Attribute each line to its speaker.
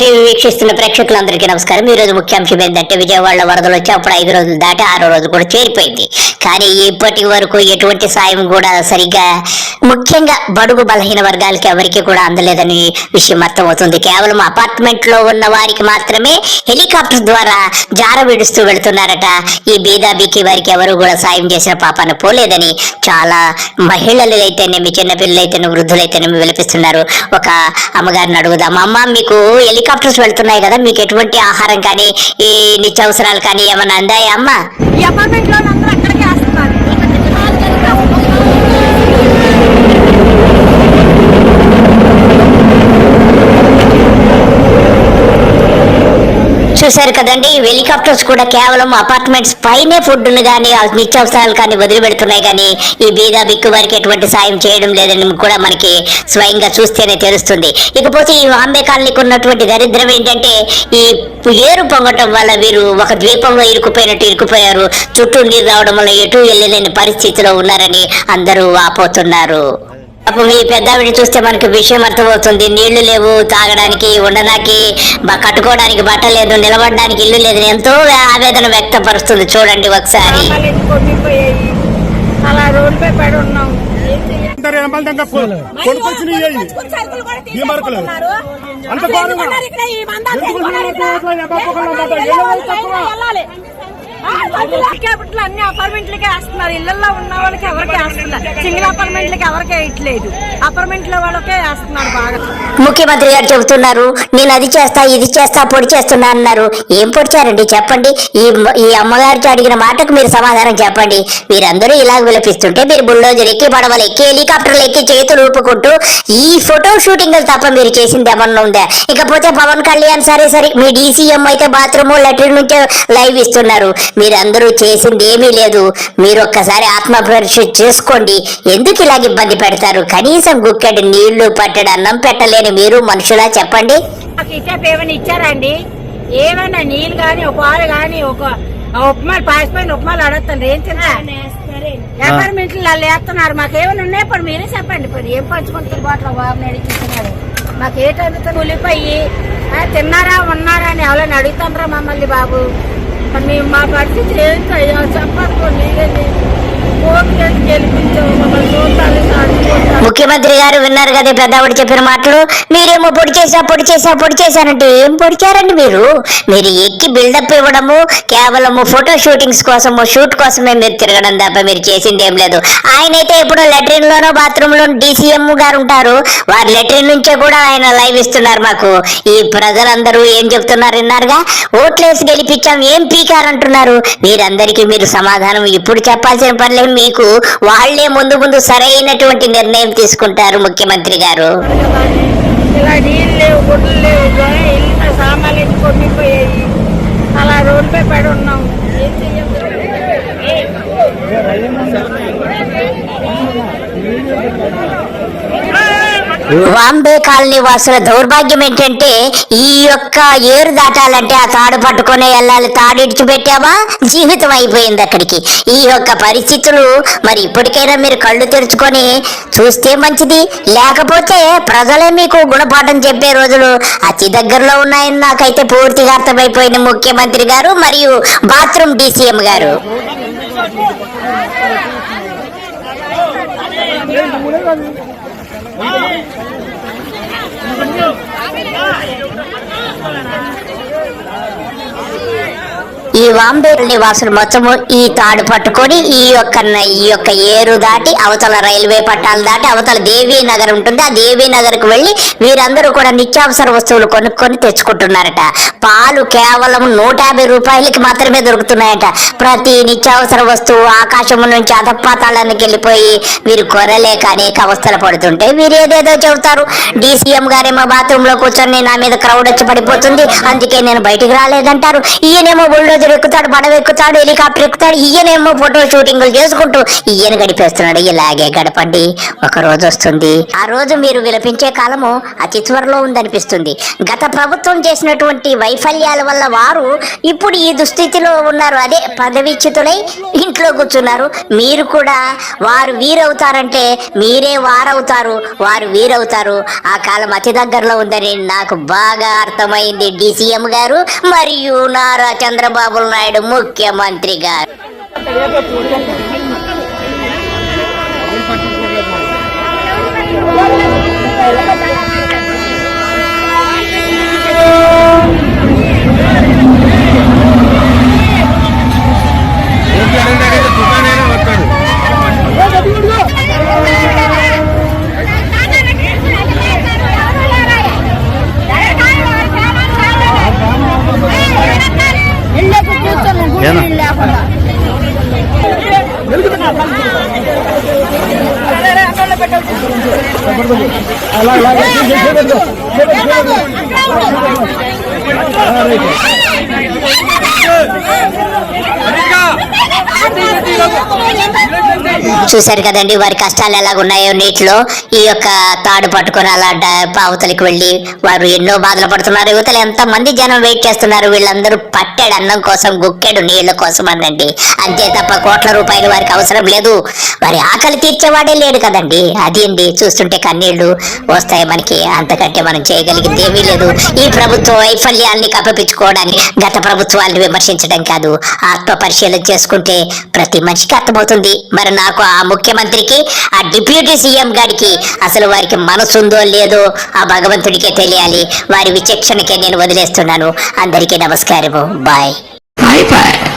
Speaker 1: TV వీక్షిస్తున్న ప్రేక్షకులందరికీ నమస్కారం. ఈ రోజు ముఖ్యాంశం ఏంటంటే విజయవాడ వరదలు వచ్చి అప్పుడు ఐదు రోజులు దాటి ఆరో రోజు కూడా చేరిపోయింది. కానీ ఇప్పటి వరకు ఎటువంటి సాయం కూడా సరిగ్గా ముఖ్యంగా బడుగు బలహీన వర్గాలకి ఎవరికి కూడా అందలేదని విషయం అర్థమవుతుంది. కేవలం అపార్ట్మెంట్లో ఉన్న వారికి మాత్రమే హెలికాప్టర్ ద్వారా జార విడుస్తూ వెళుతున్నారట. ఈ బీదాబీకి వారికి ఎవరు కూడా సాయం చేసిన పాపాన పోలేదని చాలా మహిళలు అయితేనేమి చిన్నపిల్లలు అయితేనేమి వృద్ధులైతేనేమి విలపిస్తున్నారు. ఒక అమ్మగారిని అడుగుదాం. అమ్మ మీకు హెలికాప్టర్స్ వెళ్తున్నాయి కదా మీకు ఎటువంటి ఆహారం కానీ ఈ నిత్యావసరాలు కానీ ఏమైనా అందాయా అమ్మ
Speaker 2: ఈ అపార్ట్మెంట్లో అందరూ అక్కడికే వస్తున్నారు
Speaker 1: చూశారు కదండి. ఈ హెలికాప్టర్స్ కూడా కేవలం అపార్ట్మెంట్స్ పైనే ఫుడ్ను కానీ నిత్యావసరాలు కానీ వదిలిపెడుతున్నాయి కానీ ఈ బీదా బిక్కు వారికి ఎటువంటి సాయం చేయడం లేదని కూడా మనకి స్వయంగా చూస్తేనే తెలుస్తుంది. ఇకపోతే ఈ వాంబే కాలనీకి ఉన్నటువంటి దరిద్రం ఏంటంటే ఈ ఏరు పొంగటం వల్ల వీరు ఒక ద్వీపంలో ఇరుకుపోయినట్టు ఇరుకుపోయారు చుట్టూ నీరు రావడం వల్ల ఎటు వెళ్ళలేని పరిస్థితిలో ఉన్నారని అందరూ ఆపోతున్నారు. పాపం ఈ పెద్దావిడ చూస్తే మనకి విషయం అర్థమవుతుంది. నీళ్ళు లేవు తాగడానికి ఉండడానికి కట్టుకోవడానికి బట్ట లేదు నిలబడడానికి ఇల్లు లేదు ఎంతో ఆవేదన వ్యక్తపరుస్తుంది. చూడండి ఒకసారి.
Speaker 2: అలా రోడ్డుపై పడి ఉన్నాం.
Speaker 3: అంత
Speaker 2: క్యాపిటల్ అన్ని అపార్ట్మెంట్లకే వేస్తున్నారు. ఇళ్ళలో ఉన్న వాళ్ళకి ఎవరికి వేస్తున్నారు. సింగిల్ అపార్ట్మెంట్లకి ఎవరికి వేయట్లేదు. అపార్ట్మెంట్ల వాళ్ళకే వేస్తున్నారు బాగా.
Speaker 1: ముఖ్యమంత్రి గారు చెబుతున్నారు నేను అది చేస్తా ఇది చేస్తా పొడి చేస్తున్నా అన్నారు. ఏం పొడిచారండి చెప్పండి. ఈ ఈ అమ్మగారితో అడిగిన మాటకు మీరు సమాధానం చెప్పండి. మీరందరూ ఇలాగ విలపిస్తుంటే మీరు బుల్డోజర్ ఎక్కి పడవలు ఎక్కి హెలికాప్టర్లు ఎక్కి చేతులు ఊపుకుంటూ ఈ ఫోటో షూటింగ్ తప్ప మీరు చేసింది ఏమన్నా ఉందా? ఇకపోతే పవన్ కళ్యాణ్ సరే సరే మీ డీసీఎం అయితే బాత్రూమ్ లెట్రిన్ నుంచే లైవ్ ఇస్తున్నారు. మీరందరూ చేసింది ఏమీ లేదు. మీరు ఒక్కసారి ఆత్మ పరిశుద్ధి చేసుకోండి. ఎందుకు ఇలాగ ఇబ్బంది పెడతారు? కనీసం గుక్కెడు నీళ్ళు పట్టడు అన్నం పెట్టలేని మీరు మనుషులా చెప్పండి.
Speaker 2: ఏమైనా ఇచ్చారండి ఏమైనా నీళ్ళు గాని ఒక పాలు గాని ఒక ఉప్మాలు పాసిపోయిన ఉప్మాలు అడుగుతాను. ఏం తింటారు అపార్ట్మెంట్లు వాళ్ళు వేస్తున్నారు మాకు ఏమైనా ఉన్నాయి? ఇప్పుడు మీరే చెప్పండి. ఇప్పుడు ఏం పంచుకుంటారు? బాట్లో బాబు నడిపిస్తున్నారు మాకు ఏ టైం కూలిపోయి ఆ, తిన్నారా ఉన్నారా అని ఎవరైనా అడుగుతాండ్రా మమ్మల్ని బాబు? మేము మా పరిస్థితి ఏంటో అయ్యో చెప్పాలి కోర్టు కేసు గెలిపించాము
Speaker 1: ముఖ్యమంత్రి గారు విన్నారు కదా పెద్దవాడు చెప్పిన మాటలు. మీరేమో పొడి చేసా పొడి చేసా పొడి చేశానంటే ఏం పొడిచారండి మీరు? మీరు ఎక్కి బిల్డప్ ఇవ్వడము కేవలము ఫోటో షూటింగ్స్ కోసము షూట్ కోసమే మీరు తిరగడం తప్ప మీరు చేసింది ఏం లేదు. ఆయన అయితే ఎప్పుడో లెట్రిన్ లోనో బాత్రూమ్లో డీసీఎం గారు ఉంటారు. వారి లెట్రిన్ నుంచే కూడా ఆయన లైవ్ ఇస్తున్నారు మాకు. ఈ ప్రజలందరూ ఏం చెప్తున్నారు విన్నారుగా? ఓట్లేసి గెలిపించాం ఏం పీకారంటున్నారు మీరందరికీ మీరు సమాధానం ఇప్పుడు చెప్పాల్సిన పనులే మీకు వాళ్ళే ముందు ముందు సరైనటువంటి నిర్ణయం తీసుకు తీసుకుంటారు ముఖ్యమంత్రి గారు?
Speaker 2: ఇలా నీళ్ళు లేవు గుడ్లు లేవు జ్వరం ఇల్లు సామాన్లు ఎత్తి కొట్టిపోయాయి అలా రోడ్డుపై పడి ఉన్నాం. ఏం?
Speaker 1: వాంబే కాలనీ వాసుల దౌర్భాగ్యం ఏంటంటే ఈ యొక్క ఏరు దాటాలంటే ఆ తాడు పట్టుకొని వెళ్ళాలి తాడు ఇడిచిపెట్టామా జీవితం అయిపోయింది అక్కడికి. ఈ యొక్క పరిస్థితులు మరి ఇప్పటికైనా మీరు కళ్ళు తెరుచుకొని చూస్తే మంచిది. లేకపోతే ప్రజలే మీకు గుణపాఠం చెప్పే రోజులు అతి దగ్గరలో ఉన్నాయని నాకైతే పూర్తిగా అర్థమైపోయింది ముఖ్యమంత్రి గారు మరియు బాత్రూమ్ డీసీఎం గారు. ఈ వాంబేరు నివాసులు మొత్తము ఈ తాడు పట్టుకొని ఈ యొక్క ఈ యొక్క ఏరు దాటి అవతల రైల్వే పట్టాలు దాటి అవతల దేవీ నగర్ ఉంటుంది. ఆ దేవీ నగర్కు వెళ్ళి వీరందరూ కూడా నిత్యావసర వస్తువులు కొనుక్కొని తెచ్చుకుంటున్నారట. పాలు కేవలం నూట యాభై రూపాయలకి మాత్రమే దొరుకుతున్నాయట. ప్రతి నిత్యావసర వస్తువు ఆకాశం నుంచి అధపాతాళానికి వెళ్ళిపోయి వీరు కొరలేక అనేక అవస్థలు పడుతుంటే వీరు ఏదేదో చెబుతారు. డీసీఎం గారేమో బాత్రూమ్లో కూర్చొని నా మీద క్రౌడ్ వచ్చి పడిపోతుంది. అందుకే నేను బయటికి రాలేదంటారు. ఈయనేమో బుల్డోజర్ ఎక్కుతాడు పడవ ఎక్కుతాడు హెలికాప్టర్ ఎక్కుతాడు ఈయనేమో ఫోటో షూటింగ్లు చేసుకుంటూ ఈయన గడిపేస్తున్నాడు. ఇలాగే గడపండి ఒక రోజు వస్తుంది. ఆ రోజు మీరు విలపించే కాలము అతి త్వరలో ఉందనిపిస్తుంది. గత ప్రభుత్వం చేసినటువంటి వైఫల్యాల వల్ల వారు ఇప్పుడు ఈ దుస్థితిలో ఉన్నారు. అదే పదవిచ్యుతులై ఇంట్లో కూర్చున్నారు. మీరు కూడా వారు వీరవుతారంటే మీరే వారవుతారు వారు వీరవుతారు. ఆ కాలం అతి దగ్గరలో ఉందని నాకు బాగా అర్థమైంది. డిసిఎం గారు మరియు నారా చంద్రబాబు నాయుడు ముఖ్యమంత్రి గారు.
Speaker 3: అలా
Speaker 1: చూశారు కదండి వారి కష్టాలు ఎలాగున్నాయో నీటిలో. ఈ యొక్క తాడు పట్టుకొని అలా అవతలికి వెళ్ళి వారు ఎన్నో బాధలు పడుతున్నారు. యువతలు ఎంత మంది జనం వెయిట్ చేస్తున్నారు? వీళ్ళందరూ పట్టాడు అన్నం కోసం గుక్కెడు నీళ్ళ కోసం అనండి. అంతే తప్ప కోట్ల రూపాయలు వారికి అవసరం లేదు. వారి ఆకలి తీర్చేవాడే లేడు కదండి. అది అండి. చూస్తుంటే కన్నీళ్ళు వస్తాయి మనకి. అంతకంటే మనం చేయగలిగింది ఏమీ లేదు. ఈ ప్రభుత్వ వైఫల్యాల్ని కప్పిపుచ్చుకోవడానికి గత ప్రభుత్వాలను విమర్శించడం కాదు. ఆత్మ పరిశీలన చేసుకుంటే ప్రతి మనిషికి అర్థమవుతుంది. మరి నాకు ఆ ముఖ్యమంత్రికి ఆ డిప్యూటీ సీఎం గారికి అసలు వారికి మనసుందో లేదో ఆ భగవంతుడికే తెలియాలి. వారి విచక్షణకే నేను వదిలేస్తున్నాను. అందరికీ నమస్కారము. బాయ్. బాయ్